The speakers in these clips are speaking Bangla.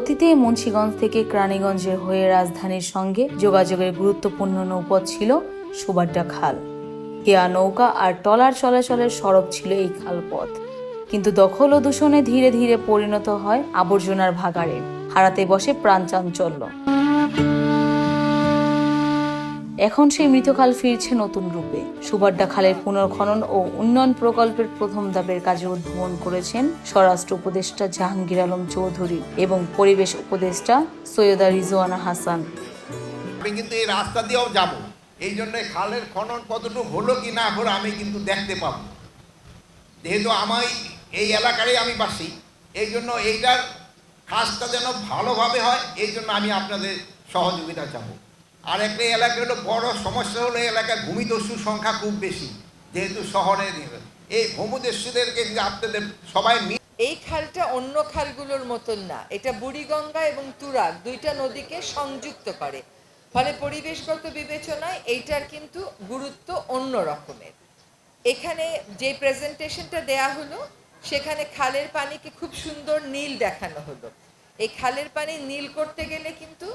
অতীতে মুন্সীগঞ্জ থেকে ক্রানীগঞ্জের হয়ে রাজধানীর সঙ্গে যোগাযোগের গুরুত্বপূর্ণ নৌপথ ছিল সুবাড্ডা খাল। কেয়া নৌকা আর টলার চলাচলের সড়ক ছিল এই খালপথ। কিন্তু দখল ও দূষণে ধীরে ধীরে পরিণত হয় আবর্জনার ভাগাড়ে। হারাতে বসে প্রাণ চাঞ্চল্য এখন সেই মৃতকাল ফিরছে নতুন রূপে। সুবাড্ডা খালের পুনর্খনন ও উন্নয়ন প্রকল্পের প্রথম ধাপের কাজে উদ্ভাবন করেছেন স্বরাষ্ট্র উপদেষ্টা জাহাঙ্গীর আলম চৌধুরী এবং পরিবেশ উপদেষ্টা সৈয়দা রিজওয়ানা হাসান। আমি কিন্তু এই রাস্তা দিয়েও যাব। এই জন্য খালের খনন কতটুকু হলো কি না হলো আমি কিন্তু দেখতে পাবো। যেহেতু আমি এই এলাকারই আমি বাসি, এই জন্য এইটার কাজটা যেন ভালোভাবে হয়, এই জন্য আমি আপনাদের সহযোগিতা চাবো। আর একটা এলাকা হলো বড় সমস্যা হলো এলাকায় ভূমিদস্যুর সংখ্যা খুব বেশি, যেহেতু শহরে এই ভূমিদস্যুদেরকে আপনাদের সবাই এই খালটা অন্য খালগুলোর মতন না, এটা বুড়িগঙ্গা এবং তুরাগ দুইটা নদীকে সংযুক্ত করে। ফলে পরিবেশগত বিবেচনায় এইটার কিন্তু গুরুত্ব অন্য রকমের। এখানে যে প্রেজেন্টেশনটা দেয়া হলো, সেখানে খালের পানিকে খুব সুন্দর নীল দেখানো হলো। এই খালের পানি নীল করতে গেলে কিন্তু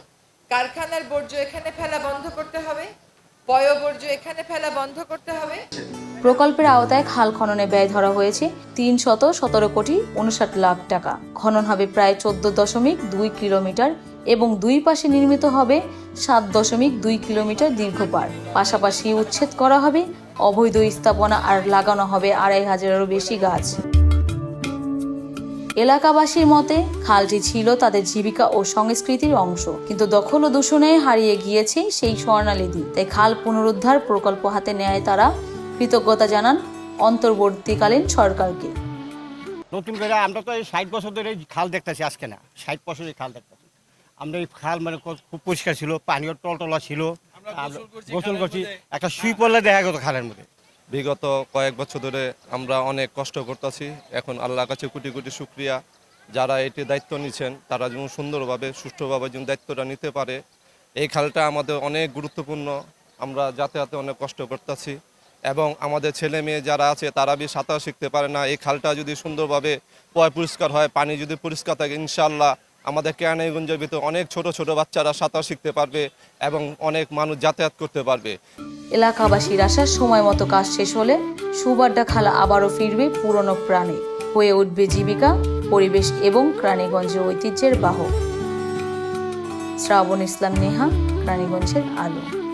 কারখানার বর্জ্য এখানে ফেলা বন্ধ করতে হবে, পয় এখানে ফেলা বন্ধ করতে হবে। প্রকল্পের আওতায় খাল খননে ব্যয় ধরা হয়েছে তিন শত সতেরো কোটি উনষাট লাখ টাকা। খনন হবে প্রায় চোদ্দ দশমিক দুই কিলোমিটার এবং দুই পাশে নির্মিত হবে সাত দশমিক দুই কিলোমিটার দীর্ঘ পার পাশাপাশি উচ্ছেদ করা হবে অবৈধ স্থাপনা আর লাগানো হবে আড়াই হাজারেরও বেশি গাছ। এলাকাবাসীর মতে খালটি ছিল তাদের জীবিকা ও সংস্কৃতির অংশ। কিন্তু দখল ও দূষণে হারিয়ে গিয়েছে সেই স্বর্ণালী দ্বীপ। তাই খাল পুনরুদ্ধার প্রকল্প হাতে নেয় তারা কৃতজ্ঞতা জানান অন্তর্বর্তীকালীন সরকারকে। নতুন করে আমরা তো এই ষাট বছর ধরে খাল দেখতেছি আজকে না। ষাট বছর খাল দেখতেছি। আমরা এই খাল মানে খুব পরিষ্কার ছিল পানীয় টলটলা ছিল। গোসল করছি একটা সুই পড়লে দেখা গেল খালের মধ্যে। বিগত কয়েক বছর ধরে আমরা অনেক কষ্ট করতেছি। এখন আল্লাহর কাছে কোটি কোটি শুক্রিয়া। যারা এটি দায়িত্ব নিচ্ছেন তারা যেন সুন্দরভাবে, সুষ্ঠুভাবে যেন দায়িত্বটা নিতে পারে। এই খালটা আমাদের অনেক গুরুত্বপূর্ণ। আমরা যাতায়াতে অনেক কষ্ট করতেছি। এবং আমাদের ছেলে মেয়ে যারা আছে, তারা বি সাঁতার শিখতে পারে না। এই খালটা যদি সুন্দরভাবে পয় পরিষ্কার হয়, পানি যদি পরিষ্কার থাকে ইনশাল্লাহ আমাদের কেরানীগঞ্জের ভিতরে অনেক ছোট ছোট বাচ্চারা সাঁতার শিখতে পারবে এবং অনেক মানুষ যাতায়াত করতে পারবে। এলাকাবাসীর আসার সময় মতো কাজ শেষ হলে সুবাড্ডা খালা আবারও ফিরবে পুরনো প্রাণে। হয়ে উঠবে জীবিকা, পরিবেশ এবং প্রাণীগঞ্জের ঐতিহ্যের বাহক। শ্রাবণ ইসলাম নেহা প্রাণীগঞ্জের আলো।